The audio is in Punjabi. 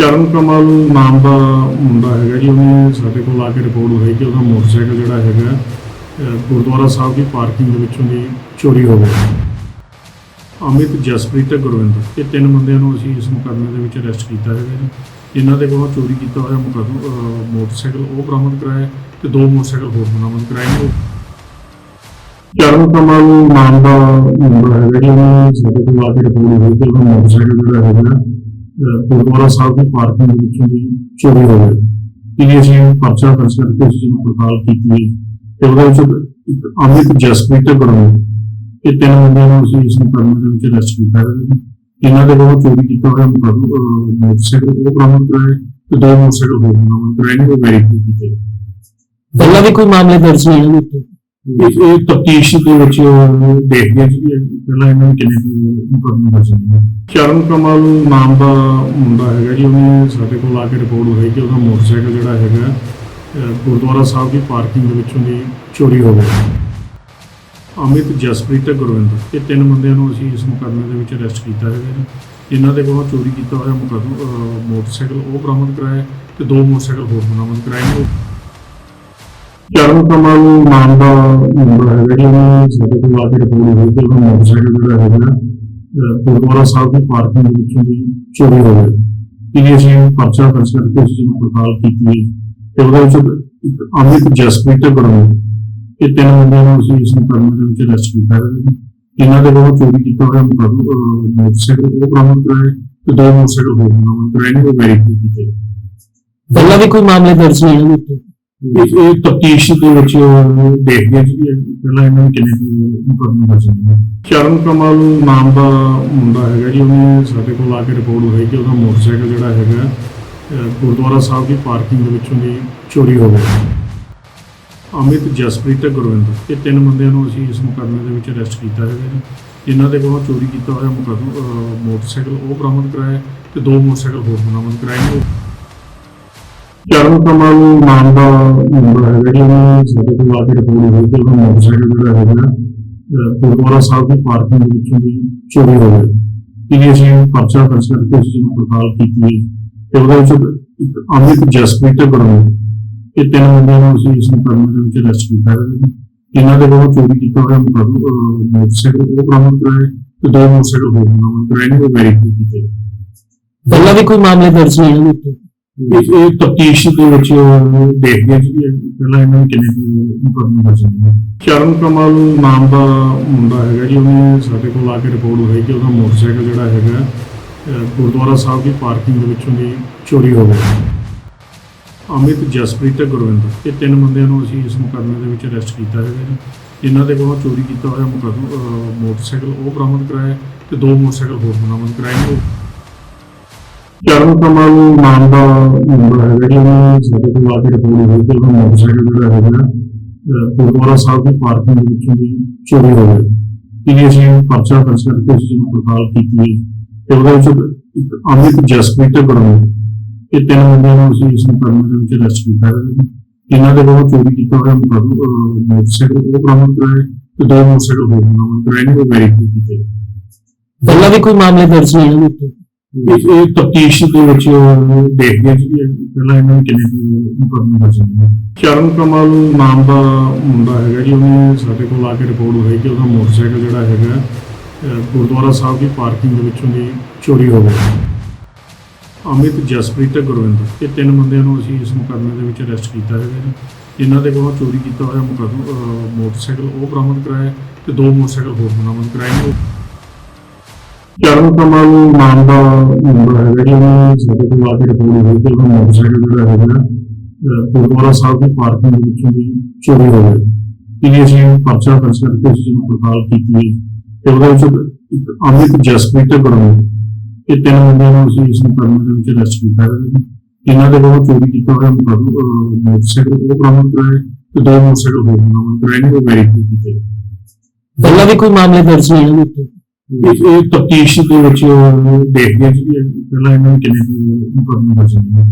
ਚਰਨ ਕਮਲ ਨਾਮ ਦਾ ਮੁੰਡਾ ਹੈਗਾ ਜੀ, ਉਹਨੇ ਸਾਡੇ ਕੋਲ ਆ ਕੇ ਰਿਪੋਰਟ ਹੋਈ ਕਿ ਉਹਦਾ ਮੋਟਰਸਾਈਕਲ ਜਿਹੜਾ ਹੈਗਾ ਗੁਰਦੁਆਰਾ ਸਾਹਿਬ ਦੀ ਪਾਰਕਿੰਗ ਦੇ ਵਿੱਚੋਂ ਦੀ ਚੋਰੀ ਹੋ ਗਿਆ ਅਮਿਤ, ਜਸਪ੍ਰੀਤ ਤੇ ਗੁਰਵਿੰਦਰ, ਇਹ ਤਿੰਨ ਬੰਦਿਆਂ ਨੂੰ ਅਸੀਂ ਇਸ ਮੁਕੱਦਮੇ ਦੇ ਵਿੱਚ ਅਰੈਸਟ ਕੀਤਾ ਹੈਗਾ ਜੀ। ਇਹਨਾਂ ਦੇ ਕੋਲੋਂ ਚੋਰੀ ਕੀਤਾ ਹੋਇਆ ਮੁਕੱਦਮਾ ਮੋਟਰਸਾਈਕਲ, ਉਹ ਬਰਾਮਦ ਕਰਾਇਆ ਤੇ ਦੋ ਮੋਟਰਸਾਈਕਲ ਹੋਰ ਬਰਾਮਦ ਕਰਾਏ ਨੇ। ਚਰਨ ਕਮਲ ਨਾਮ ਦਾ ਮੁੰਡਾ ਹੈਗਾ ਜੀ, ਉਹਨੇ ਸਾਡੇ ਕੋਲ ਆ ਕੇ ਰਿਪੋਰਟ ਹੋਈ ਕਿ ਉਹਦਾ ਮੋਟਰਸਾਈਕਲ ਜਿਹੜਾ ਹੈਗਾ ਗੁਰਦੁਆਰਾ ਸਾਹਿਬ ਦੀ ਪਾਰਕਿੰਗ ਦੇ ਵਿੱਚੋਂ ਦੀ ਚੋਰੀ ਹੋ ਗਿਆ ਇਹ ਅਸੀਂ ਪਰਚਾ ਦਰਜ ਕਰਕੇ ਅਸੀਂ ਨੂੰ ਪੜਤਾਲ ਕੀਤੀ ਹੈ। ਤੇ ਉਹਦੇ ਵਿੱਚ ਅਮਿਤ ਜਸਪ੍ਰੀਤ ਤੇ ਇਹ ਤਿੰਨ ਬੰਦਿਆਂ ਨੂੰ ਅਸੀਂ ਇਸ ਮੁਕੱਦਮੇ ਦੇ ਵਿੱਚ ਅਰੈਸਟ ਕੀਤਾ ਹੈ। ਇਹਨਾਂ ਦੇ ਵੱਲੋਂ ਚੋਰੀ ਕੀਤਾ ਹੋਇਆ ਮੋਟਰਸਾਈਕਲ ਉਹ ਬਰਾਮਦ ਕਰਾਏ ਤੇ ਦੋ ਮੋਟਰਸਾਈਕਲ ਹੋਰ ਬਰਾਮਦ ਕਰਾਏ ਨੇ, ਉਹ ਵੈਰੀਫਾਈ ਕੀਤੇ ਪਹਿਲਾਂ ਵੀ ਕੋਈ ਮਾਮਲੇ ਦਰਜ ਨਹੀਂ ਹੋਏ ਇਹ ਤਫਤੀਸ਼ ਦੇ ਵਿੱਚ ਦੇਖਦੇ ਹਾਂ ਪਹਿਲਾਂ ਇਹਨਾਂ ਨੂੰ ਕਿੰਨੇ ਦੀ ਮੁਕੱਦਮਾ ਦਰਜ ਹੈ। ਚਰਨ ਕਮਲ ਨਾਮ ਦਾ ਮੁੰਡਾ ਹੈਗਾ ਜੀ, ਉਹਨੇ ਸਾਡੇ ਕੋਲ ਆ ਕੇ ਰਿਪੋਰਟ ਹੋਈ ਕਿ ਉਹਦਾ ਮੋਟਰਸਾਈਕਲ ਜਿਹੜਾ ਹੈਗਾ ਗੁਰਦੁਆਰਾ ਸਾਹਿਬ ਦੀ ਪਾਰਕਿੰਗ ਦੇ ਵਿੱਚੋਂ ਦੀ ਚੋਰੀ ਹੋ ਗਿਆ ਅਮਿਤ ਜਸਪ੍ਰੀਤ ਤੇ ਗੁਰਵਿੰਦਰ, ਇਹ ਤਿੰਨ ਬੰਦਿਆਂ ਨੂੰ ਅਸੀਂ ਇਸ ਮੁਕੱਦਮੇ ਦੇ ਵਿੱਚ ਅਰੈਸਟ ਕੀਤਾ ਹੈਗਾ ਜੀ। ਇਹਨਾਂ ਦੇ ਕੋਲੋਂ ਚੋਰੀ ਕੀਤਾ ਹੋਇਆ ਮੁਕੱਦਮਾ ਮੋਟਰਸਾਈਕਲ ਉਹ ਬਰਾਮਦ ਕਰਾਇਆ ਤੇ ਦੋ ਮੋਟਰਸਾਈਕਲ ਹੋਰ ਬਰਾਮਦ ਕਰਾਏ ਨੇ। ਚਰਨ ਕਮਲ ਨਾਮ ਦਾ ਮੁੰਡਾ ਹੈਗਾ ਜੀ ਸਾਡੇ ਕੋਲ ਆ ਕੇ ਰਿਪੋਰਟ ਹੋਈ ਕਿ ਉਹਦਾ ਮੋਟਰਸਾਈਕਲ ਜਿਹੜਾ ਹੈਗਾ ਗੁਰਦੁਆਰਾ ਸਾਹਿਬ ਦੀ ਪਾਰਕਿੰਗ ਦੇ ਵਿੱਚੋਂ ਦੀ ਚੋਰੀ ਹੋ ਗਿਆ। ਇਹ ਅਸੀਂ ਪਰਚਾ ਦਰਜ ਕਰਕੇ ਅਸੀਂ ਨੂੰ ਪੜਤਾਲ ਕੀਤੀ ਹੈ। ਤੇ ਉਹਦੇ ਵਿੱਚ ਅਮਿਤ ਜਸਪ੍ਰੀਤ ਤੇ ਇਹ ਤਿੰਨ ਬੰਦਿਆਂ ਨੂੰ ਅਸੀਂ ਇਸ ਮੁਕੱਦਮੇ ਦੇ ਵਿੱਚ ਅਰੈਸਟ ਕੀਤਾ ਹੈ ਇਹਨਾਂ ਦੇ ਕੋਲੋਂ ਚੋਰੀ ਕੀਤਾ ਹੋਇਆ ਮੋਟਰਸਾਈਕਲ, ਉਹ ਬਰਾਮਦ ਕਰਾਏ ਤੇ ਦੋ ਮੋਟਰਸਾਈਕਲ ਹੋਰ ਬਰਾਮਦ ਕਰਾਏ ਨੇ, ਉਹ ਵੈਰੀਫਾਈ ਕੀਤੇ ਪਹਿਲਾਂ ਵੀ ਕੋਈ ਮਾਮਲੇ ਦਰਜ ਨਹੀਂ ਹੋਏ ਇਹ ਤਫਤੀਸ਼ ਦੇ ਵਿੱਚ ਦੇਖਦੇ ਹਾਂ ਜੀ ਪਹਿਲਾਂ ਇਹਨਾਂ ਨੂੰ ਕਿੰਨੇ ਦੀ ਮੁਕੱਦਮਾ ਦਰਜ ਚਰਨ ਕਮਲ ਨਾਮ ਦਾ ਮੁੰਡਾ ਹੈਗਾ ਜੀ, ਉਹਨੇ ਸਾਡੇ ਕੋਲ ਆ ਕੇ ਰਿਪੋਰਟ ਹੋਈ ਕਿ ਉਹਦਾ ਮੋਟਰਸਾਈਕਲ ਜਿਹੜਾ ਹੈਗਾ ਗੁਰਦੁਆਰਾ ਸਾਹਿਬ ਦੀ ਪਾਰਕਿੰਗ ਦੇ ਵਿੱਚੋਂ ਦੀ ਚੋਰੀ ਹੋ ਗਿਆ। ਅਮਿਤ, ਜਸਪ੍ਰੀਤ ਤੇ ਗੁਰਵਿੰਦਰ, ਇਹ ਤਿੰਨ ਬੰਦਿਆਂ ਨੂੰ ਅਸੀਂ ਇਸ ਮੁਕੱਦਮੇ ਦੇ ਵਿੱਚ ਅਰੈਸਟ ਕੀਤਾ ਹੈਗਾ ਜੀ। ਇਹਨਾਂ ਦੇ ਕੋਲੋਂ ਚੋਰੀ ਕੀਤਾ ਹੋਇਆ ਮੁਕੱਦਮਾ ਮੋਟਰਸਾਈਕਲ ਉਹ ਬਰਾਮਦ ਕਰਾਇਆ ਤੇ ਦੋ ਮੋਟਰਸਾਈਕਲ ਹੋਰ ਬਰਾਮਦ ਕਰਾਏ ਨੇ। ਚਰਨ ਕਮਲ ਨਾਮ ਦਾ ਮੁੰਡਾ ਹੈਗਾ ਜੀ ਉਹਨੇ ਸਾਡੇ ਕੋਲ ਆ ਕੇ ਰਿਪੋਰਟ ਹੋਈ ਕਿ ਉਹਦਾ ਮੋਟਰਸਾਈਕਲ ਜਿਹੜਾ ਹੈਗਾ ਗੁਰਦੁਆਰਾ ਸਾਹਿਬ ਦੀ ਪਾਰਕਿੰਗ ਦੇ ਵਿੱਚੋਂ ਦੀ ਚੋਰੀ ਹੋ। ਗਿਆ ਇਹ ਅਸੀਂ ਪਰਚਾ ਦਰਜ ਕਰਕੇ ਅਸੀਂ ਨੂੰ ਪੜਤਾਲ ਕੀਤੀ ਹੈ। ਤੇ ਉਹਦੇ ਵਿੱਚ ਅਮਿਤ ਜਸਪ੍ਰੀਤ ਤੇ ਇਹ ਤਿੰਨ ਮੁੰਡਿਆਂ ਨੂੰ ਅਸੀਂ ਇਸ ਮੁਕੱਦਮੇ ਦੇ ਵਿੱਚ ਅਰੈਸਟ ਕੀਤਾ ਹੈ। ਇਹਨਾਂ ਦੇ ਕੋਲੋਂ ਚੋਰੀ ਕੀਤਾ ਹੋਇਆ ਮੋਟਰਸਾਈਕਲ ਉਹ ਬਰਾਮਦ ਕਰਾਏ ਤੇ ਦੋ ਮੋਟਰਸਾਈਕਲ ਹੋਰ ਬਰਾਮਦ ਕਰਾਏ ਨੇ, ਉਹ ਵੈਰੀਫਾਈ ਕੀਤੇ ਪਹਿਲਾਂ ਵੀ ਕੋਈ ਮਾਮਲੇ ਦਰਜ ਨਹੀਂ ਹੋਏ ਉੱਤੇ ਇਹ ਤਫਤੀਸ਼ ਦੇ ਵਿੱਚ ਦੇਖਦੇ ਹਾਂ ਜੀ ਪਹਿਲਾਂ ਇਹਨਾਂ ਨੂੰ ਕਿੰਨੇ ਦੀ ਦਰਜ ਹੈ ਚਰਨ ਕਮਲ ਨਾਮ ਦਾ ਮੁੰਡਾ ਹੈਗਾ ਜੀ, ਉਹਨੇ ਸਾਡੇ ਕੋਲ ਆ ਕੇ ਰਿਪੋਰਟ ਹੋਈ ਕਿ ਉਹਦਾ ਮੋਟਰਸਾਈਕਲ ਜਿਹੜਾ ਹੈਗਾ ਗੁਰਦੁਆਰਾ ਸਾਹਿਬ ਦੀ ਪਾਰਕਿੰਗ ਦੇ ਵਿੱਚੋਂ ਦੀ ਚੋਰੀ ਹੋ ਗਿਆ ਅਮਿਤ ਜਸਪ੍ਰੀਤ ਤੇ ਗੁਰਵਿੰਦਰ, ਇਹ ਤਿੰਨ ਬੰਦਿਆਂ ਨੂੰ ਅਸੀਂ ਇਸ ਮੁਕੱਦਮੇ ਦੇ ਵਿੱਚ ਅਰੈਸਟ ਕੀਤਾ ਹੈਗਾ ਜੀ। ਇਹਨਾਂ ਦੇ ਕੋਲੋਂ ਚੋਰੀ ਕੀਤਾ ਹੋਇਆ ਮੁਕੱਦਮਾ ਮੋਟਰਸਾਈਕਲ ਉਹ ਬਰਾਮਦ ਕਰਾਇਆ ਤੇ ਦੋ ਮੋਟਰਸਾਈਕਲ ਹੋਰ ਬਰਾਮਦ ਕਰਾਏ ਨੇ। ਚਰਨ ਕਮਲ ਨਾਮ ਦਾ ਮੁੰਡਾ ਹੈਗਾ ਜੀ ਉਹਨੇ ਸਾਡੇ ਕੋਲ ਆ ਕੇ ਰਿਪੋਰਟ ਹੋਈ ਕਿ ਉਹਦਾ ਮੋਟਰਸਾਈਕਲ ਜਿਹੜਾ ਹੈਗਾ ਅਹ, ਗੁਰਦੁਆਰਾ ਸਾਹਿਬ ਦੀ ਪਾਰਕਿੰਗ ਦੇ ਵਿੱਚੋਂ ਦੀ ਚੋਰੀ ਹੋ ਗਿਆ ਇਹ ਅਸੀਂ ਪਰਚਾ ਦਰਜ ਕਰਕੇ ਅਸੀਂ ਨੂੰ ਪੜਤਾਲ ਕੀਤੀ ਹੈ ਤੇ ਉਹਦੇ ਵਿੱਚ ਇੱਕ ਅਮਿਤ ਜਸਪ੍ਰੀਤ ਤੇ ਗੁਰਮੀਤ ਇਹ ਤਿੰਨ ਬੰਦਿਆਂ ਨੂੰ ਅਸੀਂ ਇਸ ਮੁਕੱਦਮੇ ਦੇ ਵਿੱਚ ਅਰੈਸਟ ਕੀਤਾ ਹੈ ਇਹਨਾਂ ਦੇ ਕੋਲੋਂ ਚੋਰੀ ਕੀਤਾ ਹੋਇਆ ਮੁਕੱਦਮਾ ਅਹ, ਮੋਟਰਸਾਈਕਲ ਉਹ ਬਰਾਮਦ ਕਰਾਏ ਤੇ ਦੋ ਮੋਟਰਸਾਈਕਲ ਹੋਰ ਬਰਾਮਦ ਕਰਾਏ ਨੇ ਉਹ ਵੈਰੀਫਾਈ ਕੀਤੇ ਪਹਿਲਾਂ ਵੀ ਕੋਈ ਮਾਮਲੇ ਦਰਜ ਨਹੀਂ ਹੋਏ ਉੱਤੇ ਇਹ ਤਫਤੀਸ਼ ਦੇ ਵਿੱਚ ਦੇਖਦੇ ਹਾਂ ਪਹਿਲਾਂ ਇਹਨਾਂ ਨੂੰ ਕਿੰਨੇ ਦੀ ਮੁਕੱਦਮਾ ਚਰਨ ਕਮਲ ਨਾਮ ਦਾ ਮੁੰਡਾ ਹੈਗਾ ਜੀ, ਉਹਨੇ ਸਾਡੇ ਕੋਲ ਆ ਕੇ ਰਿਪੋਰਟ ਹੋਈ ਕਿ ਉਹਦਾ ਮੋਟਰਸਾਈਕਲ ਜਿਹੜਾ ਹੈਗਾ ਗੁਰਦੁਆਰਾ ਸਾਹਿਬ ਦੀ ਪਾਰਕਿੰਗ ਦੇ ਵਿੱਚੋਂ ਦੀ ਚੋਰੀ ਹੋ ਗਿਆ ਅਮਿਤ, ਜਸਪ੍ਰੀਤ ਤੇ ਗੁਰਵਿੰਦਰ, ਇਹ ਤਿੰਨ ਬੰਦਿਆਂ ਨੂੰ ਅਸੀਂ ਇਸ ਮੁਕੱਦਮੇ ਦੇ ਵਿੱਚ ਅਰੈਸਟ ਕੀਤਾ ਹੈਗਾ ਜੀ। ਇਹਨਾਂ ਦੇ ਕੋਲੋਂ ਚੋਰੀ ਕੀਤਾ ਹੋਇਆ ਮੁਕੱਦਮਾ ਮੋਟਰਸਾਈਕਲ ਉਹ ਬਰਾਮਦ ਕਰਾਇਆ ਤੇ ਦੋ ਮੋਟਰਸਾਈਕਲ ਹੋਰ ਬਰਾਮਦ ਕਰਾਏ ਨੇ। ਚਰਨ ਕਮਲ ਨਾਮ ਦਾ ਮੁੰਡਾ ਹੈਗਾ ਜੀ ਉਹਨੇ ਸਾਡੇ ਕੋਲ ਆ ਕੇ ਰਿਪੋਰਟ ਹੋਈ ਕਿ ਉਹਦਾ ਮੋਟਰਸਾਈਕਲ ਜਿਹੜਾ ਹੈਗਾ ਅਹ, ਗੁਰਦੁਆਰਾ ਸਾਹਿਬ ਦੀ ਪਾਰਕਿੰਗ ਦੇ ਵਿੱਚੋਂ ਦੀ ਚੋਰੀ ਹੋ ਗਿਆ ਇਹ ਅਸੀਂ ਪਰਚਾ ਦਰਜ ਕਰਕੇ ਅਸੀਂ ਨੂੰ ਪੜਤਾਲ ਕੀਤੀ ਹੈ ਤੇ ਉਹਦੇ ਵਿੱਚ ਇੱਕ ਅਮਿਤ ਜਸਪ੍ਰੀਤ ਤੇ ਗੁਰਮੀਤ ਇਹ ਤਿੰਨ ਬੰਦਿਆਂ ਨੂੰ ਅਸੀਂ ਇਸ ਮੁਕੱਦਮੇ ਦੇ ਵਿੱਚ ਅਰੈਸਟ ਕੀਤਾ ਹੈ ਇਹਨਾਂ ਦੇ ਕੋਲੋਂ ਚੋਰੀ ਕੀਤਾ ਹੋਇਆ ਮੁਕੱਦਮਾ ਅਹ, ਮੋਟਰਸਾਈਕਲ ਉਹ ਬਰਾਮਦ ਕਰਾਏ ਤੇ ਦੋ ਮੋਟਰਸਾਈਕਲ ਹੋਰ ਬਰਾਮਦ ਕਰਾਏ ਨੇ ਉਹ ਵੈਰੀਫਾਈ ਕੀਤੇ ਪਹਿਲਾਂ ਵੀ ਕੋਈ ਮਾਮਲੇ ਦਰਜ ਨਹੀਂ ਹੋਏ ਉੱਤੇ ਇਹ ਤਫਤੀਸ਼ ਦੇ ਵਿੱਚ ਦੇਖਦੇ ਸੀ ਪਹਿਲਾਂ ਇਹਨਾਂ ਨੂੰ ਕਿਵੇਂ ਦੀ ਮੁਕੱਦਮਾ ਦਰਜ ਹੈ।